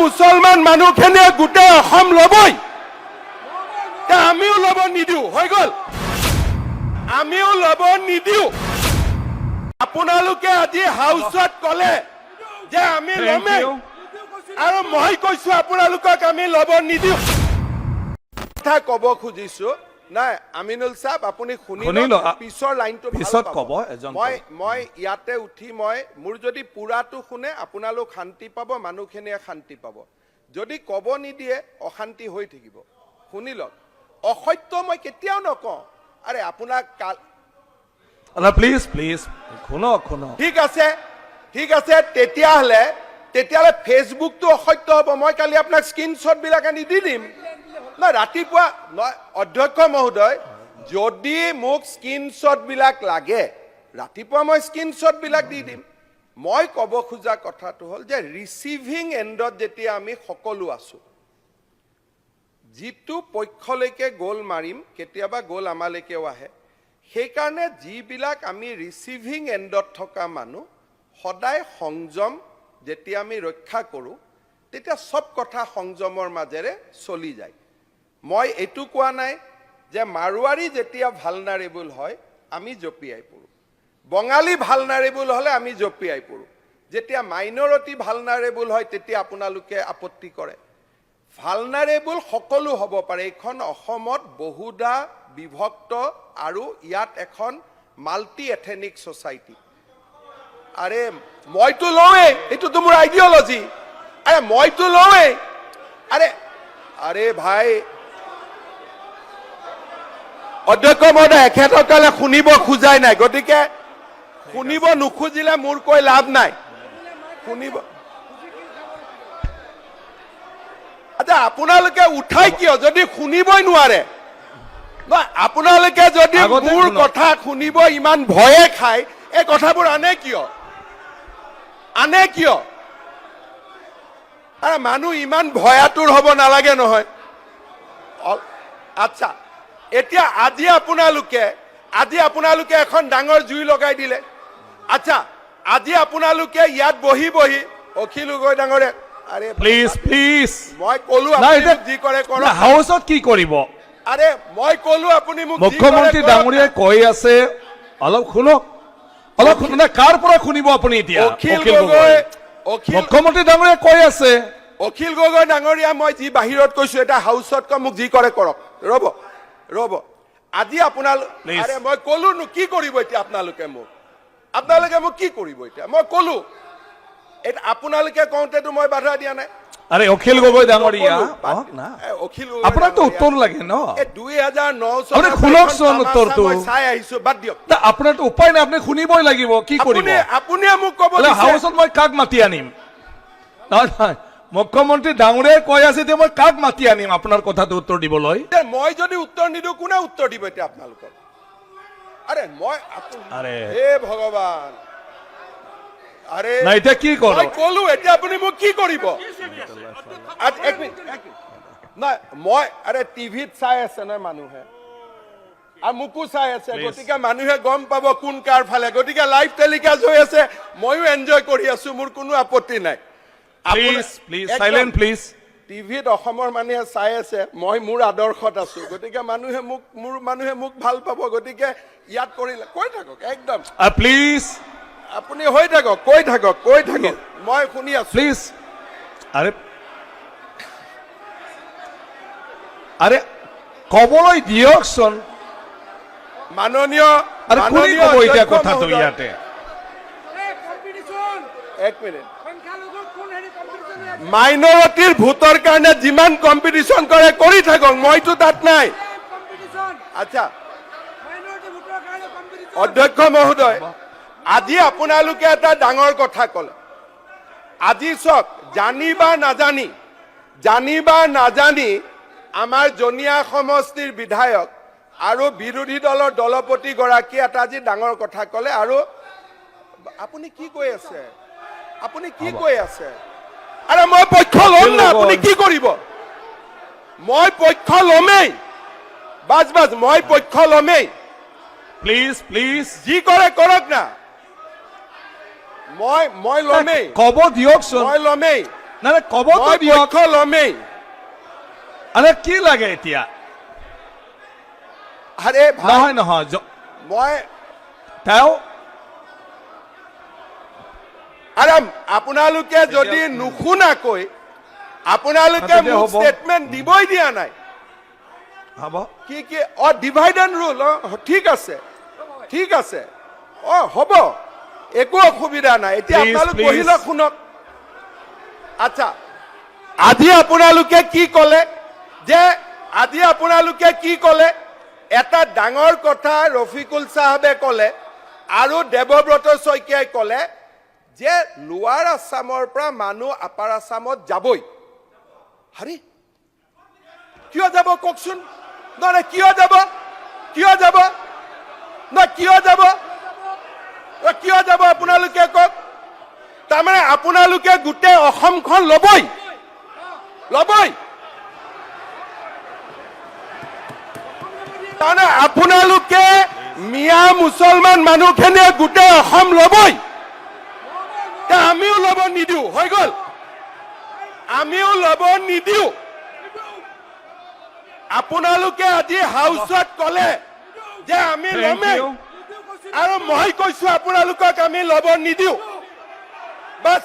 মুছলমান মানুহখিনিয়ে গোটেই অসম ল'বই। আমিও ল'ব নিদিওঁ হৈ গ'ল। আমিও ল'ব নিদিওঁ। আপোনালোকে আজি হাউচত ক'লে যে আমি ল'মেই। আৰু মই কৈছো আপোনালোকক আমি ল'ব নিদিওঁ। কথা ক'ব খুজিছো নাই আমিনুল চাহাব আপুনি শুনি। পিছৰ লাইনটো পিছত ক'ব, এজন মই মই ইয়াতে উঠি মই মোৰ যদি পুৰাটো শুনে আপোনালোক শান্তি পাব মানুহখিনিয়ে শান্তি পাব। যদি ক'ব নিদিয়ে অশান্তি হৈ থাকিব। শুনি লওক অসত্য মই কেতিয়াও নকওঁ। আৰে আপোনাক কাল প্লিজ প্লিজ শুনক শুনক। ঠিক আছে ঠিক আছে তেতিয়াহ'লে তেতিয়াহ'লে ফেচবুকটো অসত্য হ'ব। মই কালি আপোনাক স্ক্ৰীনশ্বট বিলাক আনি দি দিম। নহয় ৰাতিপুৱা অধ্যক্ষ মহোদয়, যদি মোক স্ক্ৰীনশ্বট বিলাক লাগে, ৰাতিপুৱা মই স্ক্ৰীনশ্বট বিলাক দি দিম। মই ক'ব খোজা কথাটো হ'ল যে ৰিচিভিং এণ্ডত যেতিয়া আমি সকলো আছোঁ যিটো পক্ষলৈকে গ'ল মাৰিম, কেতিয়াবা গ'ল আমালৈকেও আহে। সেইকাৰণে যিবিলাক আমি ৰিচিভিং এণ্ডত থকা মানুহ, সদায় সংযম যেতিয়া আমি ৰক্ষা কৰোঁ, তেতিয়া চব কথা সংযমৰ মাজেৰে চলি যায়। মই এইটো কোৱা নাই যে মাৰোৱাৰী যেতিয়া ভালনাৰেবল হয়, আমি জঁপিয়াই পৰোঁ। বঙালী ভালনাৰেবল হ'লে আমি জঁপিয়াই পৰোঁ। যেতিয়া মাইনৰিটি ভালনাৰেবল হয়, তেতিয়া আপোনালোকে আপত্তি কৰে। ভালনাৰেবল সকলো হ'ব পাৰে, এইখন অসমত বহুদা বিভক্ত আৰু ইয়াত এখন মাল্টি এথেনিক ছ'চাইটি। আৰে, মইতো লওঁৱেই, এইটোতো মোৰ আইডিঅলজি। আৰে, মইতো লওঁৱেই। আৰে আৰে ভাই অধ্যক্ষ মহোদয় এখেতসকলে শুনিব খোজাই নাই। গতিকে শুনিব নোখোজিলে মোৰ কৈ লাভ নাই। শুনিব আচ্ছা আপোনালোকে উঠাই কিয়? যদি শুনিবই নোৱাৰে। নহয় আপোনালোকে যদি মোৰ কথা শুনিব ইমান ভয়ে খায় এই কথাবোৰ আনে কিয়? আনে কিয়? আৰে মানুহ ইমান ভয়াতুৰ হ'ব নালাগে নহয়। আচ্ছা। এতিয়া আজি আপোনালোকে আজি আপোনালোকে এখন ডাঙৰ জুই লগাই দিলে। আচ্ছা আজি আপোনালোকে ইয়াত বহি বহি অখিল গগৈ ডাঙৰে আৰে প্লিজ প্লিজ মই কলো যি কৰে কৰক। হাউচত কি কৰিব? আৰে মই কলো আপুনি মোক মুখ্যমন্ত্ৰী ডাঙৰীয়াই কৈ আছে অলপ শুনক অলপ শুনক নাই, কাৰ পৰা শুনিব আপুনি এতিয়া? অখিল গগৈ মুখ্যমন্ত্ৰী ডাঙৰীয়াই কৈ আছে। অখিল গগৈ ডাঙৰীয়া মই যি বাহিৰত কৈছো এটা হাউচত কম মোক যি কৰে কৰক। ৰ'ব ৰ'ব আজি Please. আৰে মই কলো নো কি কৰিব এতিয়া আপোনালোকে মোক আপোনালোকে মোক কি কৰিব এতিয়া মই কলো এতিয়া আপোনালোকে কওঁতেতো মই বাধা দিয়া নাই আৰে অখিল গগৈ ডাঙৰীয়া। না অখিল গগৈ আপোনাকতো ডাঙৰীয়া। উত্তৰ লাগে ন এই দুই হাজাৰ ন আপুনি শুনকচোন উত্তৰটো। মই চাই আহিছো বাদ দিয়ক তা আপোনাৰতো উপায় নাই আপুনি শুনিবই লাগিব কি কৰিব আপুনি আপুনিয়ে মোক ক'ব দিছে। হাউচত মই কাক মাতি আনিম নহয় নহয় মুখ্যমন্ত্ৰী ডাঙৰীয়াই কৈ আছে যে মই কাক মাতি আনিম আপোনাৰ কথাটো উত্তৰ দিবলৈ? মই যদি উত্তৰ নিদিওঁ কোনে উত্তৰ দিব এতিয়া আপোনালোকক? আৰে মই আৰে। হে ভগৱান। আৰে নাই এতিয়া কি কৰোঁ? কলো এতিয়া আপুনি মোক কি কৰিব? আজ- এক মিনিট নাই মই আৰে টিভিত চাই আছে নহয় মানুহে। আৰু মোকো চাই আছে। গতিকে মানুহে গম পাব কোন কাৰ ফালে। গতিকে লাইভ টেলিকাষ্ট হৈ আছে। ময়ো এনজয় কৰি আছো। মোৰ কোনো আপত্তি নাই। প্লিজ প্লিজ চাইলেণ্ট প্লিজ টিভিত অসমৰ মানুহে চাই আছে মই মোৰ আদৰ্শত আছো। গতিকে মানুহে মোক মোৰ মানুহে মোক ভালো পাব গতিকে ইয়াত কৰিলে কৈ থাকক একদম। প্লিজ আপুনি হৈ থাকক কৈ থাকক কৈ থাকক। মই শুনি আছো। প্লিজ আৰে আৰে ক'বলৈ দিয়কচোন। মাননীয় আৰে কোনে মাননীয় ক'ব এতিয়া কথাটো ইয়াতে? এক মিনিট। মাইনৰিটিৰ ভোটৰ কাৰণে যিমান কম্পিটিশ্যন কৰে কৰি থাকক মইতো তাত নাই। আচ্ছা অধ্যক্ষ মহোদয় আজি আপোনালোকে এটা ডাঙৰ কথা ক'লে। আজি চাওক জানি বা নাজানি জানি বা নাজানি আমাৰ জনীয়া সমষ্টিৰ বিধায়ক আৰু বিৰোধী দলৰ দলপতি গৰাকীয়ে এটা আজি ডাঙৰ কথা ক'লে আৰু আপুনি কি কৈ আছে? আপুনি কি কৈ আছে? আৰে মই পক্ষ ল'ম না আপুনি কি কৰিব? মই পক্ষ ল'মেই। বাজ বাজ মই পক্ষ ল'মেই। প্লিজ প্লিজ যি কৰে কৰক না। মই মই ল'মেই। ক'ব দিয়কচোন। মই ল'মেই। নাই দিয়ক। পক্ষ ল'মেই। আৰে কি লাগে এতিয়া? আৰে নহয় নহয় মই তেওঁ আৰে আপোনালোকে যদি নুশুনাকৈ আপোনালোকে মোক ষ্টেটমেণ্ট দিবই দিয়া নাই। হ'ব। কি কি অ ডিভাইড এণ্ড ৰুল অ ঠিক আছে। ঠিক আছে। অ হ'ব। একো অসুবিধা নাই। এতিয়া আপোনালোক. বহি লওক শুনক। আচ্ছা আজি আপোনালোকে কি ক'লে? যে আজি আপোনালোকে কি ক'লে? এটা ডাঙৰ কথা ৰফিকুল চাহাবে ক'লে আৰু দেৱব্ৰত শইকীয়াই ক'লে যে লোৱাৰ আছামৰ পৰা মানুহ আপাৰ আছামত যাবই। হাৰি কিয় যাব কওকচোন? নহয়, কিয় যাব? কিয় যাব? নহয় কিয় যাব? কিয় যাব আপোনালোকে কওক? তাৰমানে আপোনালোকে গোটেই অসমখন ল'বই। ল'বই। তাৰমানে আপোনালোকে মিয়া মুছলমান মানুহখিনিয়ে গোটেই অসম ল'বই। আমিও ল'ব নিদিওঁ হৈ গ'ল। আমিও ল'ব নিদিওঁ। আপোনালোকে আজি হাউচত ক'লে যে আমি ল'মেই। আৰু মই কৈছো আপোনালোকক আমি ল'ব নিদিওঁ। বাছ